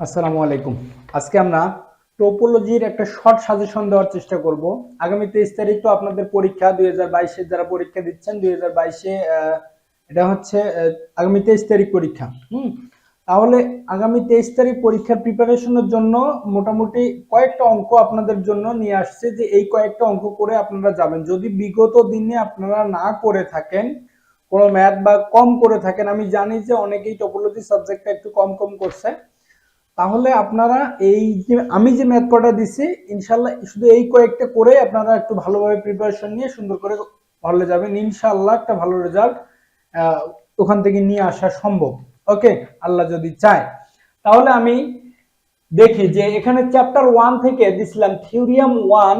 আসসালামু আলাইকুম। আজকে আমরা টোপোলজির একটা শর্ট সাজেশন দেওয়ার চেষ্টা করব। আগামী তেইশ তারিখ তো আপনাদের পরীক্ষা দুই হাজার যারা পরীক্ষা দিচ্ছেন, দুই হাজার এটা হচ্ছে আগামী তেইশ তারিখ পরীক্ষা। হুম? তাহলে আগামী তেইশ তারিখ পরীক্ষার প্রিপারেশনের জন্য মোটামুটি কয়েকটা অঙ্ক আপনাদের জন্য নিয়ে আসছে যে এই কয়েকটা অঙ্ক করে আপনারা যাবেন। যদি বিগত দিনে আপনারা না করে থাকেন, কোনো ম্যাথ বা কম করে থাকেন, আমি জানি যে অনেকেই টোপোলজি সাবজেক্টটা একটু কম কম করছে। তাহলে আপনারা এই যে, আমি যে ম্যাথ কটা দিছি, ইনশাল্লাহ শুধু এই কয়েকটা করে আপনারা একটু ভালোভাবে প্রিপারেশন নিয়ে সুন্দর করে হলে যাবেন। ইনশাল্লাহ একটা ভালো রেজাল্ট ওখান থেকে নিয়ে আসা সম্ভব। ওকে আল্লাহ যদি চায়। তাহলে আমি দেখি যে, এখানে চ্যাপ্টার ওয়ান থেকে দিছিলাম theorem one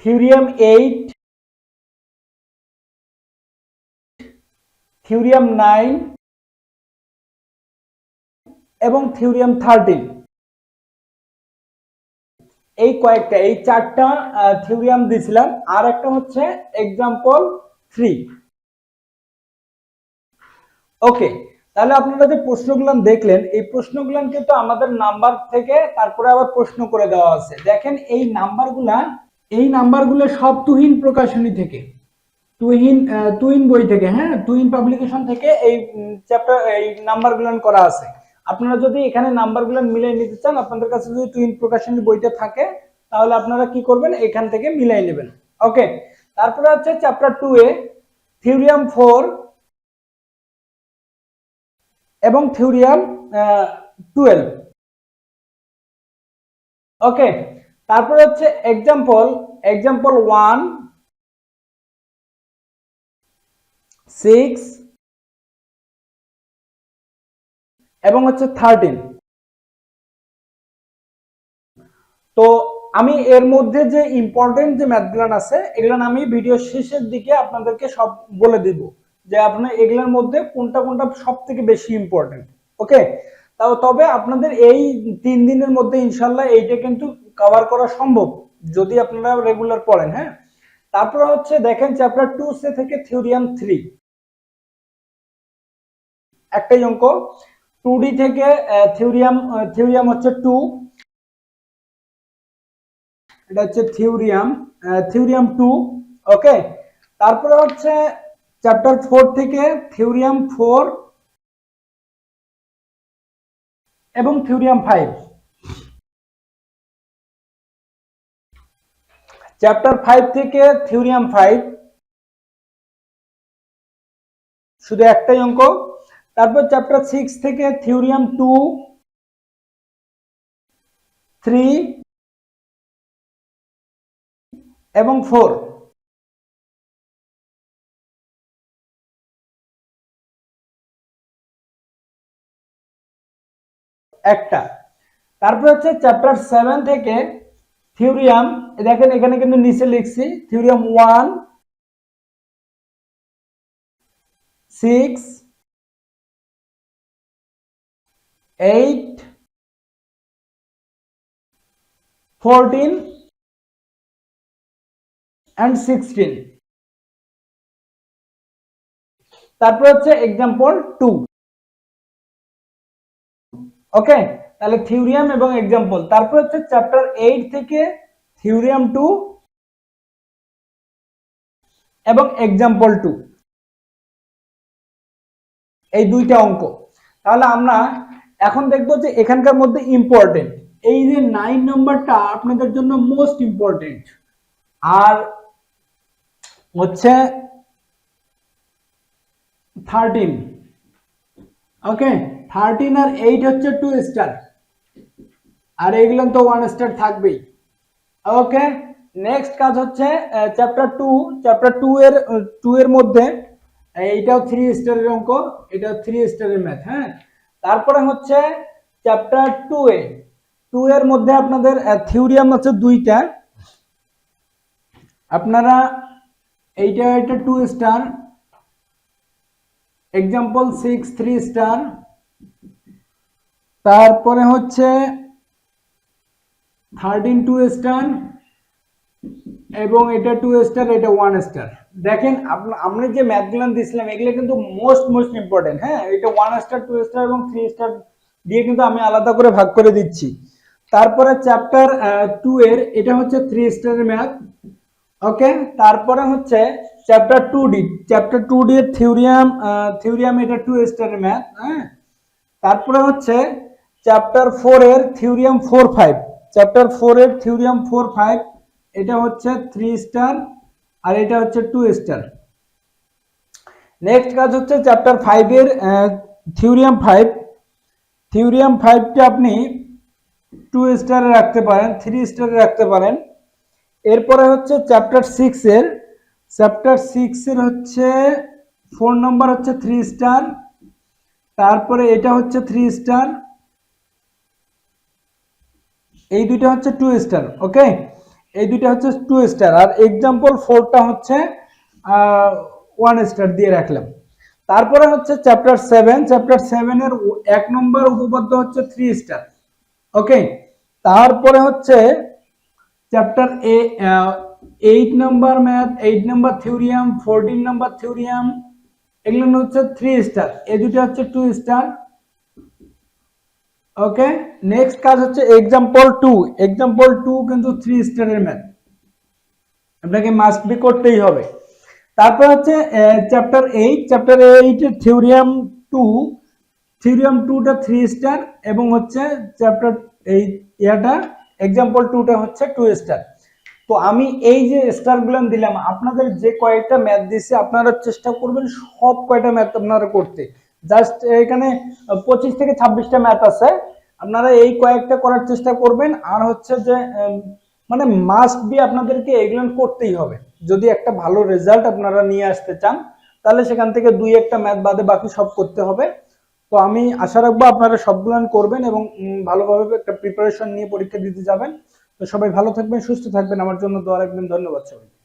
theorem eight theorem nine এবং থিওরিয়াম থার্টিন। এই কয়েকটা, এই চারটা থিওরিয়াম দিছিলাম। আর একটা হচ্ছে এক্সাম্পল থ্রি ওকে তাহলে আপনারা যে প্রশ্নগুলো দেখলেন, এই প্রশ্নগুলো কিন্তু আমাদের নাম্বার থেকে তারপরে আবার প্রশ্ন করে দেওয়া আছে। দেখেন, এই নাম্বারগুলা এই নাম্বারগুলো সব তুহিন প্রকাশনী থেকে। তুহিন তুহিন বই থেকে হ্যাঁ? তুহিন পাবলিকেশন থেকে এই চ্যাপ্টার এই নাম্বারগুলো করা আছে। আপনারা যদি এখানে নাম্বারগুলো মিলাই নিতে চান, আপনাদের কাছে যদি টুইন প্রকাশনী বইটা থাকে, তাহলে আপনারা কি করবেন? এখান থেকে মিলাই নেবেন। ওকে তারপরে হচ্ছে chapter two A theorem four এবং থিওরিয়াম টুয়েলভ ওকে তারপরে হচ্ছে এক্সাম্পল এক্সাম্পল ওয়ান সিক্স এবং হচ্ছে থার্টিন তো আমি এর মধ্যে যে ইম্পর্টেন্ট যে ম্যাথগুলান আছে এগুলান আমি ভিডিও শেষের দিকে আপনাদেরকে সব বলে দিব যে আপনার এগুলোর মধ্যে কোনটা কোনটা সব থেকে বেশি ইম্পর্টেন্ট ওকে তাও তবে আপনাদের এই তিন দিনের মধ্যে ইনশাল্লাহ এইটা কিন্তু কভার করা সম্ভব, যদি আপনারা রেগুলার পড়েন হ্যাঁ? তারপরে হচ্ছে দেখেন চ্যাপ্টার টু সে থেকে থিওরিয়াম থ্রি একটাই অঙ্ক টু ডি থেকে থিওরিয়াম থিওরিয়াম হচ্ছে টু এটা হচ্ছে থিওরিয়াম থিওরিয়াম টু ওকে তারপরে হচ্ছে চ্যাপ্টার ফোর থেকে থিওরিয়াম ফোর এবং থিওরিয়াম ফাইভ চ্যাপ্টার ফাইভ থেকে থিওরিয়াম ফাইভ শুধু একটাই অঙ্ক। তারপর চ্যাপ্টার সিক্স থেকে থিওরিয়াম টু থ্রি এবং ফোর একটা। তারপর হচ্ছে চ্যাপ্টার সেভেন থেকে থিওরিয়াম দেখেন এখানে কিন্তু নিচে লিখছি theorem one six eight fourteen and sixteen তারপর হচ্ছে এক্সাম্পল টু ওকে তাহলে থিওরিয়াম এবং এক্সাম্পল তারপর হচ্ছে চ্যাপ্টার এইট থেকে থিওরিয়াম টু এবং এক্সাম্পল টু এই দুইটা অঙ্ক। তাহলে আমরা এখন দেখব যে এখানকার মধ্যে ইম্পর্টেন্ট এই যে নাইন নম্বরটা আপনাদের জন্য মোস্ট ইম্পর্টেন্ট আর হচ্ছে থার্টিন ওকে থার্টিন আর এইট হচ্ছে টু স্টার আর এইগুলো তো ওয়ান স্টার থাকবেই। ওকে নেক্সট কাজ হচ্ছে চ্যাপ্টার টু চ্যাপ্টার টু এর টু এর মধ্যে, এইটাও থ্রি স্টারের অঙ্ক। এটাও থ্রি স্টারের ম্যাথ হ্যাঁ? তারপরে হচ্ছে চ্যাপ্টার টু এ টু এর মধ্যে আপনাদের থিওরিয়াম আছে দুইটা। আপনারা এইটা এটা two star example six three star তারপরে হচ্ছে থার্টিন টু স্টার এবং এটা টু স্টার এটা ওয়ান স্টার দেখেন আমরা যে ম্যাথগুলো দিছিলাম, এগুলো কিন্তু মোস্ট মোস্ট ইম্পর্টেন্ট হ্যাঁ? এটা ওয়ান স্টার টু স্টার এবং থ্রি স্টার দিয়ে কিন্তু আমি আলাদা করে ভাগ করে দিচ্ছি। তারপরে চ্যাপ্টার টু এর, এটা হচ্ছে থ্রি স্টারের ম্যাথ ওকে তারপরে হচ্ছে chapter two D chapter two D এর থিওরিয়াম থিওরিয়াম এটা টু স্টারের ম্যাথ হ্যাঁ? তারপরে হচ্ছে চ্যাপ্টার ফোর এর theorem four five chapter four এর থিওরিয়াম ফোর ফাইভ এটা হচ্ছে থ্রি স্টার আর এটা হচ্ছে টু স্টার নেক্সট কাজ হচ্ছে চ্যাপ্টার ফাইভের থিওরিয়াম ফাইভ থিওরিয়াম ফাইভটা আপনি টু স্টারে রাখতে পারেন থ্রি স্টারে রাখতে পারেন। এরপরে হচ্ছে চ্যাপ্টার সিক্সের চ্যাপ্টার সিক্সের হচ্ছে ফোর নম্বর হচ্ছে থ্রি স্টার তারপরে এটা হচ্ছে থ্রি স্টার এই দুইটা হচ্ছে টু স্টার ওকে এই দুইটা হচ্ছে টু স্টার আর এক্সাম্পল ফোরটা হচ্ছে ওয়ান স্টার দিয়ে রাখলাম। তারপরে হচ্ছে চ্যাপ্টার সেভেন চ্যাপ্টার সেভেনের এক নম্বর উপপাদ্য হচ্ছে থ্রি স্টার ওকে তারপরে হচ্ছে চ্যাপ্টার এ eight number math eight number theorem fourteen number theorem এগুলো হচ্ছে থ্রি স্টার এই দুটো হচ্ছে টু স্টার ওকে নেক্সট কাজ হচ্ছে এক্সাম্পল টু এক্সাম্পল টু কিন্তু থ্রি স্টারের ম্যাথ আপনাকে মাস্ট বি করতেই হবে। তারপর হচ্ছে চ্যাপ্টার এইট চ্যাপ্টার এইটের থিওরিয়াম টু থিওরিয়াম টুটা থ্রি স্টার এবং হচ্ছে চ্যাপ্টার এই ইয়াটা এক্সাম্পল টুটা হচ্ছে টু স্টার তো আমি এই যে স্টারগুলো দিলাম, আপনাদের যে কয়েকটা ম্যাথ দিয়েছে আপনারা চেষ্টা করবেন সব কয়টা ম্যাথ আপনারা করতে। জাস্ট এখানে পঁচিশ থেকে ছাব্বিশটা ম্যাথ আছে। আপনারা এই কয়েকটা করার চেষ্টা করবেন। আর হচ্ছে যে মানে মাস্ট বি আপনাদেরকে এগুলো করতেই হবে। যদি একটা ভালো রেজাল্ট আপনারা নিয়ে আসতে চান, তাহলে সেখান থেকে দুই একটা ম্যাথ বাদে বাকি সব করতে হবে। তো আমি আশা রাখব আপনারা সবগুলো করবেন এবং ভালোভাবে একটা প্রিপারেশন নিয়ে পরীক্ষা দিতে যাবেন। তো সবাই ভালো থাকবেন, সুস্থ থাকবেন। আমার জন্য দোয়া রাখবেন। ধন্যবাদ সবাই